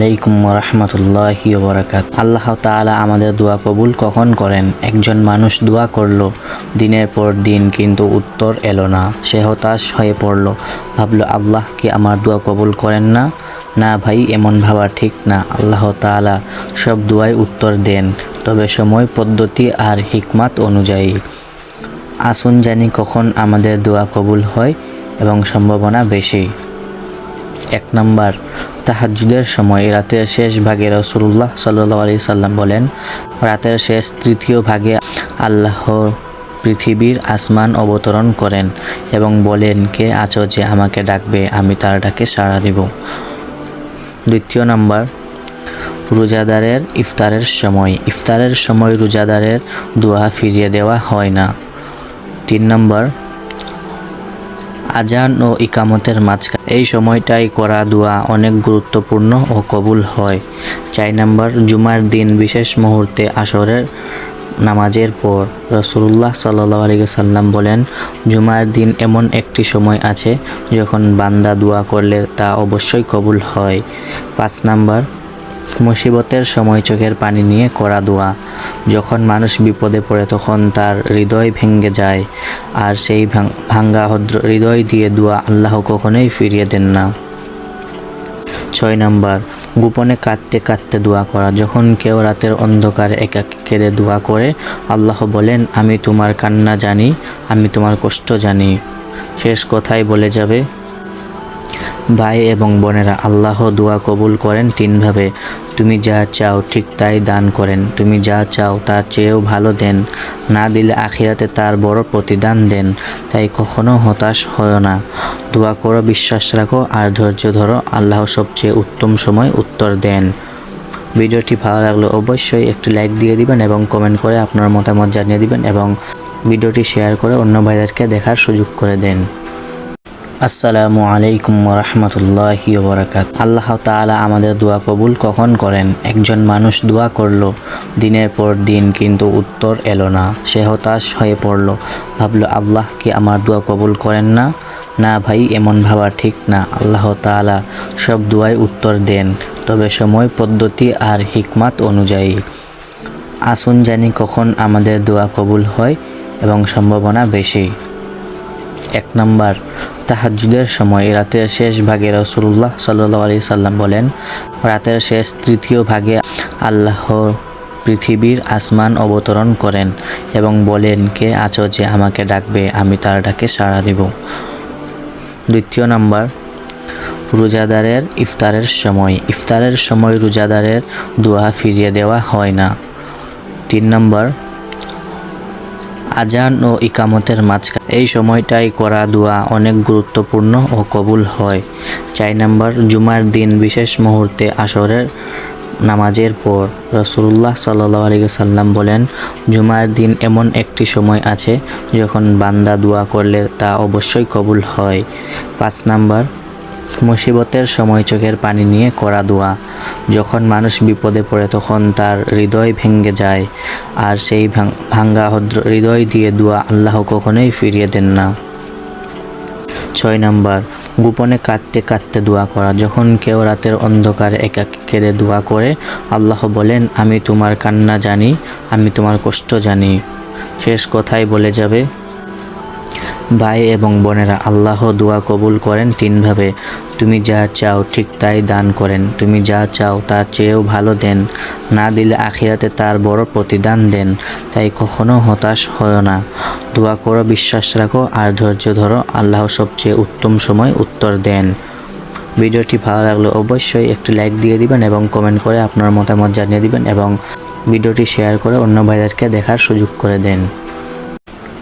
আলাইকুম রহমতুল্লাহি বরাকাত আল্লাহ তাআলা আমাদের দোয়া কবুল কখন করেন? একজন মানুষ দোয়া করল, দিনের পর দিন কিন্তু উত্তর এলো না। সে হতাশ হয়ে পড়ল। ভাবলো, আল্লাহ কি আমার দোয়া কবুল করেন না? না ভাই, এমন ভাবা ঠিক না। আল্লাহ তাআলা সব দোয়ায় উত্তর দেন, তবে সময়, পদ্ধতি আর হিকমাত অনুযায়ী। আসুন জানি কখন আমাদের দোয়া কবুল হয় এবং সম্ভাবনা বেশি। এক নম্বর তাহাজ্জুদের সময় রাতের শেষ ভাগে রসুল্লাহ সাল্লাহ আলি সাল্লাম বলেন, রাতের শেষ তৃতীয় ভাগে আল্লাহ পৃথিবীর আসমান অবতরণ করেন এবং বলেন, কে আছো যে আমাকে ডাকবে, আমি তার ডাকে সাড়া দিব। দ্বিতীয় নম্বর, রোজাদারের ইফতারের সময়। ইফতারের সময় রোজাদারের দোয়া ফিরিয়ে দেওয়া হয় না। তিন নম্বর আজান ও ইকামতের মাঝখানে। এই সময়টাই করা দোয়া অনেক গুরুত্বপূর্ণ ও কবুল হয়। চার নম্বর, জুমার দিন বিশেষ মুহূর্তে আসরের নামাজের পর রসুল্লাহ সাল্লাহ আলী সাল্লাম বলেন, জুমার দিন এমন একটি সময় আছে যখন বান্দা দোয়া করলে তা অবশ্যই কবুল হয়। পাঁচ নম্বর মুসিবতের সময় চোখের পানি নিয়ে করা দোয়া। যখন মানুষ বিপদে পড়ে, তখন তার হৃদয় ভেঙে যায়। আর সেই ভাঙ্গা হৃদয় দিয়ে দোয়া আল্লাহ কখনোই ফিরিয়ে দেন না। ছয় নম্বর, গোপনে কাঁদতে কাঁদতে দোয়া করা। যখন কেউ রাতের অন্ধকারে একাকী কেঁদে দোয়া করে, আল্লাহ বলেন, আমি তোমার কান্না জানি, আমি তোমার কষ্ট জানি। শেষ কথাই বলে যাবে ভাই এবং বোনেরা, আল্লাহ দোয়া কবুল করেন তিনভাবে। তুমি যা চাও ঠিক তাই দান করেন। তুমি যা চাও তার চেয়েও ভালো দেন। না দিলে আখিরাতে তার বড় প্রতিদান দেন। তাই কখনো হতাশ হয় না। দোয়া করো, বিশ্বাস রাখো আর ধৈর্য ধরো। আল্লাহ সবচেয়ে উত্তম সময় উত্তর দেন। ভিডিওটি ভালো লাগলে অবশ্যই একটি লাইক দিয়ে দিবেন এবং কমেন্ট করে আপনার মতামত জানিয়ে দিবেন এবং ভিডিওটি শেয়ার করে অন্য ভাইদেরকে দেখার সুযোগ করে দেন। আসসালামু আলাইকুম রহমতুল্লাহি বরাকাত আল্লাহ তাআলা আমাদের দোয়া কবুল কখন করেন? একজন মানুষ দোয়া করল, দিনের পর দিন কিন্তু উত্তর এলো না। সে হতাশ হয়ে পড়ল। ভাবলো, আল্লাহ কি আমার দোয়া কবুল করেন না? না ভাই, এমন ভাবা ঠিক না। আল্লাহ তাআলা সব দোয়ায় উত্তর দেন। তবে সময়, পদ্ধতি আর হিকমাত অনুযায়ী। আসুন জানি কখন আমাদের দোয়া কবুল হয় এবং সম্ভাবনা বেশি। এক নম্বর তাহাজ্জুদের সময় রাতের শেষ ভাগে রসুল্লাহ সাল্লাহ আলি সাল্লাম বলেন, রাতের শেষ তৃতীয় ভাগে আল্লাহ পৃথিবীর আসমান অবতরণ করেন এবং বলেন, কে আছো যে আমাকে ডাকবে, আমি তার ডাকে সাড়া দিব। দ্বিতীয় নম্বর, রোজাদারের ইফতারের সময়। ইফতারের সময় রোজাদারের দোয়া ফিরিয়ে দেওয়া হয় না। তিন নম্বর আজান ও ইকামতের মাঝখানে। এই সময়টাই করা দোয়া অনেক গুরুত্বপূর্ণ ও কবুল হয়। চার নম্বর, জুমার দিন বিশেষ মুহূর্তে আসরের নামাজের পর রসুল্লাহ সাল্লাহ সাল্লাম বলেন, জুমার দিন এমন একটি সময় আছে যখন বান্দা দোয়া করলে তা অবশ্যই কবুল হয়। পাঁচ নম্বর মুসিবতের সময় চোখের পানি নিয়ে করা দোয়া। যখন মানুষ বিপদে পড়ে, তখন তার হৃদয় ভেঙে যায়, আর সেই ভাঙ্গা হৃদয় দিয়ে দোয়া আল্লাহ কখনোই ফিরিয়ে দেন না। ছয় নাম্বার, গোপনে কাঁদতে কাঁদতে দোয়া করা। যখন কেউ রাতের অন্ধকারে একাকী কেঁদে দোয়া করে, আল্লাহ বলেন, আমি তোমার কান্না জানি, আমি তোমার কষ্ট জানি। শেষ কথাই বলে যাবে ভাই এবং বোনেরা, আল্লাহ দোয়া কবুল করেন তিনভাবে। তুমি যা চাও ঠিক তাই দান করেন। তুমি যা চাও তার চেয়েও ভালো দেন। না দিলে আখিরাতে তার বড় প্রতিদান দেন। তাই কখনো হতাশ হয় না। দোয়া করো, বিশ্বাস রাখো আর ধৈর্য ধরো। আল্লাহ সবচেয়ে উত্তম সময় উত্তর দেন। ভিডিওটি ভালো লাগলে অবশ্যই একটি লাইক দিয়ে দিবেন এবং কমেন্ট করে আপনার মতামত জানিয়ে দিবেন এবং ভিডিওটি শেয়ার করে অন্য ভাইদেরকে দেখার সুযোগ করে দেন।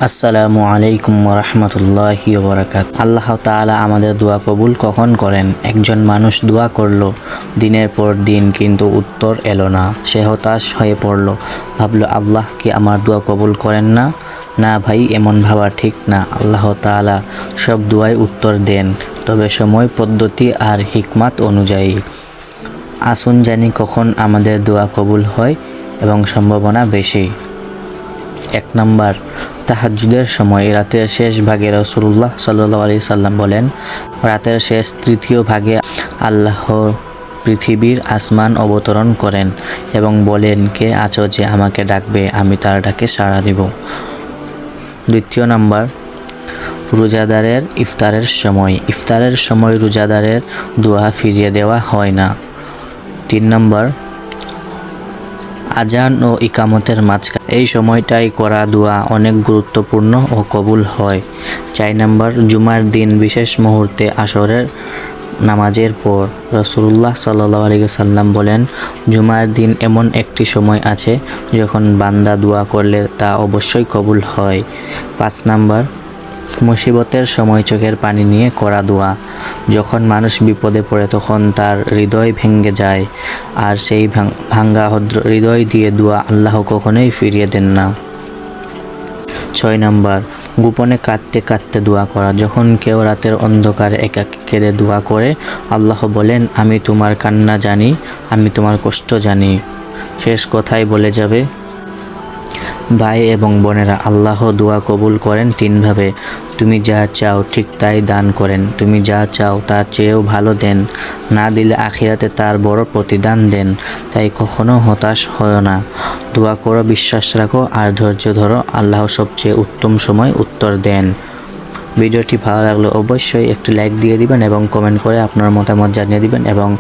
আসসালামু আলাইকুম রহমতুল্লাহি বরাকাত আল্লাহ তাআলা আমাদের দোয়া কবুল কখন করেন? একজন মানুষ দোয়া করল, দিনের পর দিন কিন্তু উত্তর এলো না, সে হতাশ হয়ে পড়ল। ভাবলো, আল্লাহ কি আমার দোয়া কবুল করেন না? না ভাই, এমন ভাবা ঠিক না। আল্লাহ তাআলা সব দোয়ায় উত্তর দেন, তবে সময়, পদ্ধতি আর হিকমাত অনুযায়ী। আসুন জানি কখন আমাদের দোয়া কবুল হয় এবং সম্ভাবনা বেশি। এক নম্বর তাহাজ্জুদের সময় রাতের শেষ ভাগে রসুল্লাহ সাল্লাহ আলি সাল্লাম বলেন, রাতের শেষ তৃতীয় ভাগে আল্লাহ পৃথিবীর আসমান অবতরণ করেন এবং বলেন, কে আছো যে আমাকে ডাকবে, আমি তার ডাকে সাড়া দিব দ্বিতীয় নাম্বার, রোজাদারের ইফতারের সময়। ইফতারের সময় রোজাদারের দোয়া ফিরিয়ে দেওয়া হয় না। তিন নম্বর আজান ও ইকামতের মাঝখানে। এই সময়টাই করা দোয়া অনেক গুরুত্বপূর্ণ ও কবুল হয়। চার নম্বর, জুমার দিন বিশেষ মুহূর্তে আসরের নামাজের পর রসুল্লাহ সাল্লাহ আলী সাল্লাম বলেন, জুমার দিন এমন একটি সময় আছে যখন বান্দা দোয়া করলে তা অবশ্যই কবুল হয়। পাঁচ নাম্বার মুসিবতের সময় চোখের পানি নিয়ে করা দোয়া। যখন মানুষ বিপদে পড়ে, তখন তার হৃদয় ভেঙে যায়, আর সেই ভাঙ্গা হৃদয় দিয়ে দোয়া আল্লাহ কখনোই ফিরিয়ে দেন না। ছয় নাম্বার, গোপনে কাঁদতে কাঁদতে দোয়া করা। যখন কেউ রাতের অন্ধকারে একাকী কেঁদে দোয়া করে, আল্লাহ বলেন, আমি তোমার কান্না জানি, আমি তোমার কষ্ট জানি। শেষ কথাই বলে যাবে ভাই এবং বোনেরা, আল্লাহ দোয়া কবুল করেন তিনভাবে। তুমি যা চাও ঠিক তাই দান করেন। তুমি যা চাও তার চেয়েও ভালো দেন। না দিলে আখিরাতে তার বড় প্রতিদান দেন। তাই কখনো হতাশ হয় না। দোয়া করো, বিশ্বাস রাখো আর ধৈর্য ধরো। আল্লাহ সবচেয়ে উত্তম সময় উত্তর দেন। ভিডিওটি ভালো লাগলে অবশ্যই একটি লাইক দিয়ে দিবেন এবং কমেন্ট করে আপনার মতামত জানিয়ে দিবেন এবং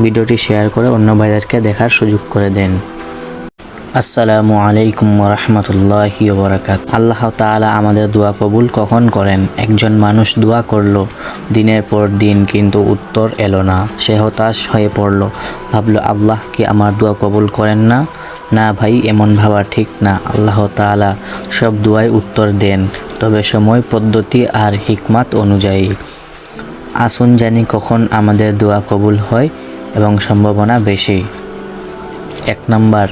ভিডিওটি শেয়ার করে অন্য ভাইদেরকে দেখার সুযোগ করে দেন। আসসালামু আলাইকুম রহমতুল্লাহি বরাকাত আল্লাহ তাআলা আমাদের দোয়া কবুল কখন করেন? একজন মানুষ দোয়া করল, দিনের পর দিন কিন্তু উত্তর এলো না, সে হতাশ হয়ে পড়ল। ভাবলো, আল্লাহ কি আমার দোয়া কবুল করেন না? না ভাই, এমন ভাবা ঠিক না। আল্লাহ তাআলা সব দোয়াই উত্তর দেন, তবে সময়, পদ্ধতি আর হিকমাত অনুযায়ী। আসুন জানি কখন আমাদের দোয়া কবুল হয় এবং সম্ভাবনা বেশি। এক নম্বর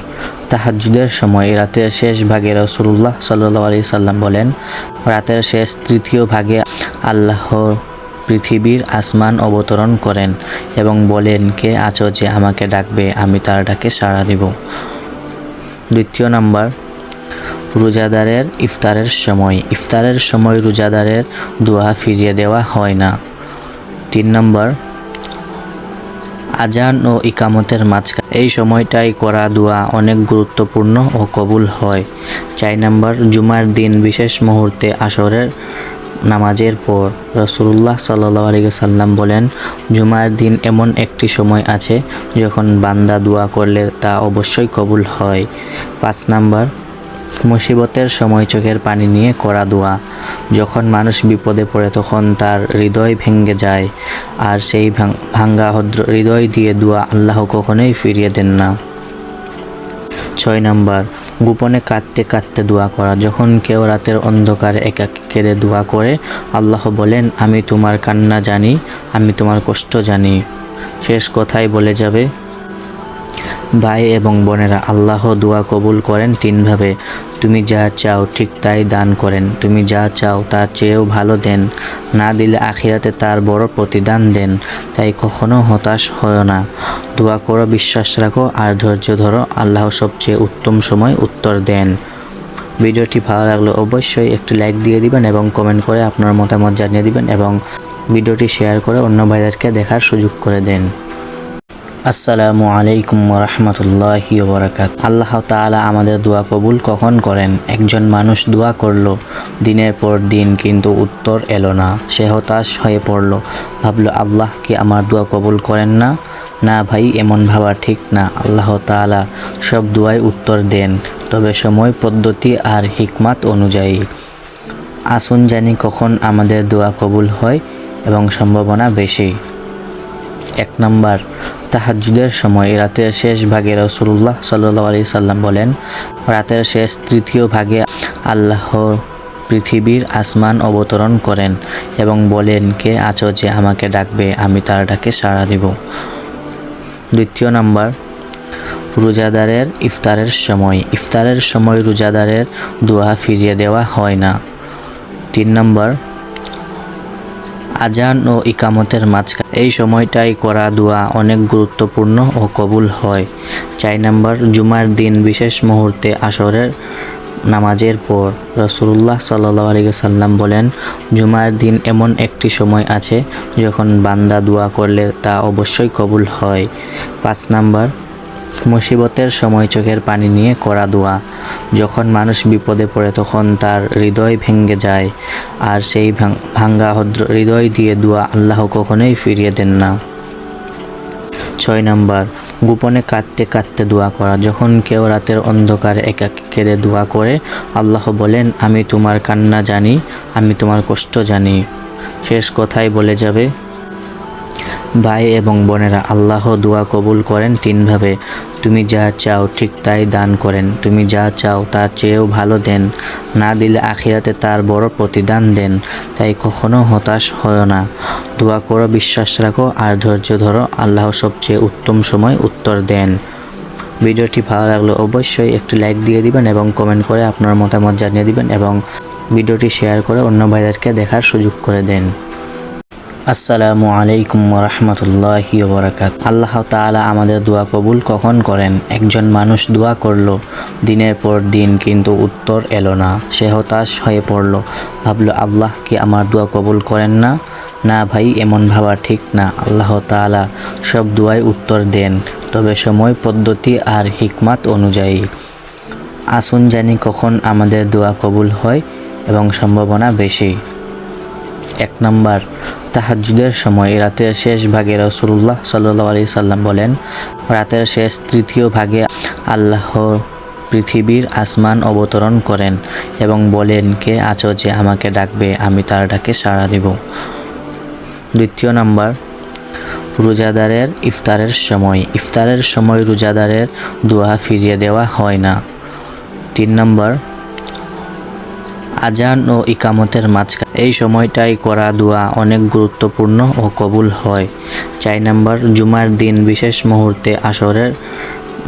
তাহাজ্জুদের সময় রাতের শেষ ভাগে রসুল্লাহ সাল্লাহ আলি সাল্লাম বলেন, রাতের শেষ তৃতীয় ভাগে আল্লাহ পৃথিবীর আসমান অবতরণ করেন এবং বলেন, কে আছো যে আমাকে ডাকবে, আমি তার ডাকে সাড়া দিব? দ্বিতীয় নাম্বার, রোজাদারের ইফতারের সময়। ইফতারের সময় রোজাদারের দোয়া ফিরিয়ে দেওয়া হয় না। তিন নম্বর আজান ও ইকামতের মাঝখানে। এই সময়টাই করা দোয়া অনেক গুরুত্বপূর্ণ ও কবুল হয়। চার নম্বর, জুমার দিন বিশেষ মুহূর্তে আসরের নামাজের পর রসুল্লাহ সাল্লাহ আলী সাল্লাম বলেন, জুমার দিন এমন একটি সময় আছে যখন বান্দা দোয়া করলে তা অবশ্যই কবুল হয়। পাঁচ নাম্বার মুসিবতের সময় চোখের পানি নিয়ে করা দোয়া। যখন মানুষ বিপদে পড়ে তখন তার হৃদয় ভেঙে যায়, আর সেই ভাঙ্গা হৃদয় দিয়ে দোয়া আল্লাহ কখনোই ফিরিয়ে দেন না। ছয় নম্বর, গোপনে কাঁদতে কাঁদতে দোয়া করা। যখন কেউ রাতের অন্ধকারে একাকী কেঁদে দোয়া করে, আল্লাহ বলেন, আমি তোমার কান্না জানি, আমি তোমার কষ্ট জানি। শেষ কথাই বলে যাবে ভাই এবং বোনেরা, আল্লাহ দোয়া কবুল করেন তিনভাবে। তুমি যা চাও ঠিক তাই দান করেন। তুমি যা চাও তার চেয়েও ভালো দেন। না দিলে আখিরাতে তার বড় প্রতিদান দেন। তাই কখনো হতাশ হয় না। দোয়া করো, বিশ্বাস রাখো আর ধৈর্য ধরো। আল্লাহ সবচেয়ে উত্তম সময় উত্তর দেন। ভিডিওটি ভালো লাগলে অবশ্যই একটি লাইক দিয়ে দিবেন এবং কমেন্ট করে আপনার মতামত জানিয়ে দিবেন এবং ভিডিওটি শেয়ার করে অন্য ভাইদেরকে দেখার সুযোগ করে দেন। আসসালামু আলাইকুম রহমতুল্লাহি বরাকাত আল্লাহ তাআলা আমাদের দোয়া কবুল কখন করেন? একজন মানুষ দোয়া করল, দিনের পর দিন কিন্তু উত্তর এলো না, সে হতাশ হয়ে পড়ল। ভাবলো, আল্লাহ কি আমার দোয়া কবুল করেন না? না ভাই, এমন ভাবা ঠিক না। আল্লাহ তাআলা সব দোয়াই উত্তর দেন, তবে সময়, পদ্ধতি আর হিকমাত অনুযায়ী। আসুন জানি কখন আমাদের দোয়া কবুল হয় এবং সম্ভাবনা বেশি। এক নম্বর, তাহাজ্জুদের সময় রাতের শেষ ভাগে রসুল্লাহ সাল্লাহ আলি সাল্লাম বলেন, রাতের শেষ তৃতীয় ভাগে আল্লাহ পৃথিবীর আসমান অবতরণ করেন এবং বলেন, কে আছো যে আমাকে ডাকবে, আমি তার ডাকে সাড়া দিব দ্বিতীয় নাম্বার, রোজাদারের ইফতারের সময় ইফতারের সময় রোজাদারের দোয়া ফিরিয়ে দেওয়া হয় না। তিন নম্বর আজান ও ইকামতের মাঝখানে। এই সময়টাই করা দোয়া অনেক গুরুত্বপূর্ণ ও কবুল হয়। চার নম্বর, জুমার দিন বিশেষ মুহূর্তে আসরের নামাজের পর রসুল্লাহ সাল্লাহ আলিয়াল্লাম বলেন, জুমার দিন এমন একটি সময় আছে যখন বান্দা দোয়া করলে তা অবশ্যই কবুল হয়। পাঁচ নাম্বার, মুসিবতের সময় চোখের পানি নিয়ে করা দোয়া। যখন মানুষ বিপদে পড়ে তখন তার হৃদয় ভেঙে যায় আর সেই ভাঙ্গা হৃদয় দিয়ে দোয়া আল্লাহ কখনোই ফিরিয়ে দেন না। ছয় নম্বর, গোপনে কাঁদতে কাঁদতে দোয়া করা। যখন কেউ রাতের অন্ধকারে একাকী কেঁদে দোয়া করে, আল্লাহ বলেন, আমি তোমার কান্না জানি, আমি তোমার কষ্ট জানি। শেষ কথাই বলে যাবে ভাই এবং বোনেরা আল্লাহ দোয়া কবুল করেন তিনভাবে। তুমি যা চাও ঠিক তাই দান করেন। তুমি যা চাও তার চেয়েও ভালো দেন। না দিলে আখিরাতে তার বড় প্রতিদান দেন। তাই কখনো হতাশ হয় না। দোয়া করো, বিশ্বাস রাখো আর ধৈর্য ধরো। আল্লাহ সবচেয়ে উত্তম সময় উত্তর দেন। ভিডিওটি ভালো লাগলে অবশ্যই একটি লাইক দিয়ে দিবেন এবং কমেন্ট করে আপনার মতামত জানিয়ে দিবেন এবং ভিডিওটি শেয়ার করে অন্য ভাইদেরকে দেখার সুযোগ করে দেন। আসসালামু আলাইকুম রহমতুল্লাহি বরাকাত আল্লাহ তাআলা আমাদের দোয়া কবুল কখন করেন? একজন মানুষ দোয়া করল, দিনের পর দিন কিন্তু উত্তর এলো না, সে হতাশ হয়ে পড়ল। ভাবলো, আল্লাহ কি আমার দোয়া কবুল করেন না? না ভাই, এমন ভাবা ঠিক না। আল্লাহ তাআলা সব দোয়াই উত্তর দেন, তবে সময়, পদ্ধতি আর হিকমাত অনুযায়ী। আসুন জানি কখন আমাদের দোয়া কবুল হয় এবং সম্ভাবনা বেশি। এক নম্বর তাহাজ্জুদের সময় রাতের শেষ ভাগে রসুল্লাহ সাল্লাহ আলি সাল্লাম বলেন, রাতের শেষ তৃতীয় ভাগে আল্লাহ পৃথিবীর আসমান অবতরণ করেন এবং বলেন, কে আছো যে আমাকে ডাকবে, আমি তার ডাকে সাড়া দিব? দ্বিতীয় নাম্বার, রোজাদারের ইফতারের সময়। ইফতারের সময় রোজাদারের দোয়া ফিরিয়ে দেওয়া হয় না। তিন নম্বর আজান ও ইকামতের মাঝখানে। এই সময়টাই করা দোয়া অনেক গুরুত্বপূর্ণ ও কবুল হয়। চার নাম্বার, জুমার দিন বিশেষ মুহূর্তে আসরের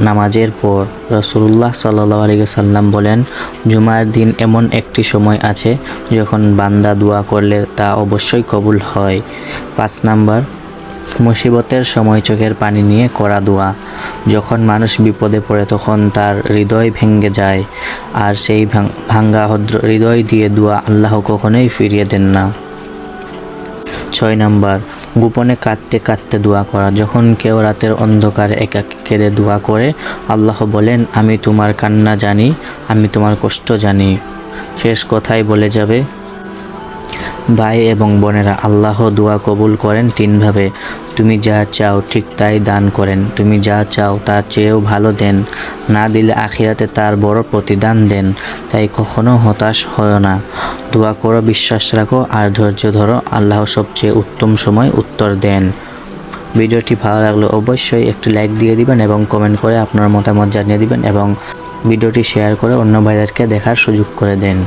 নামাজের পর রসুল্লাহ সাল্লাহ আলিয়াল্লাম বলেন, জুমার দিন এমন একটি সময় আছে যখন বান্দা দোয়া করলে তা অবশ্যই কবুল হয়। পাঁচ নাম্বার মুসিবতের সময় চোখের পানি নিয়ে করা দোয়া। যখন মানুষ বিপদে পড়ে, তখন তার হৃদয় ভেঙে যায়। আর সেই ভাঙ্গা হৃদয় দিয়ে দোয়া আল্লাহ কখনোই ফিরিয়ে দেন না। ছয় নাম্বার, গোপনে কাঁদতে কাঁদতে দোয়া করা। যখন কেউ রাতের অন্ধকারে একাকী কেঁদে দোয়া করে, আল্লাহ বলেন, আমি তোমার কান্না জানি, আমি তোমার কষ্ট জানি। শেষ কথাই বলে যাবে ভাই এবং বোনেরা আল্লাহ দোয়া কবুল করেন তিনভাবে। তুমি যা চাও ঠিক তাই দান করেন। তুমি যা চাও তার চেয়েও ভালো দেন। না দিলে আখিরাতে তার বড় প্রতিদান দেন। তাই কখনো হতাশ হয় না। দোয়া করো, বিশ্বাস রাখো আর ধৈর্য ধরো। আল্লাহ সবচেয়ে উত্তম সময় উত্তর দেন। ভিডিওটি ভালো লাগলে অবশ্যই একটি লাইক দিয়ে দিবেন এবং কমেন্ট করে আপনার মতামত জানিয়ে দিবেন এবং ভিডিওটি শেয়ার করে অন্য ভাইদেরকে দেখার সুযোগ করে দেন।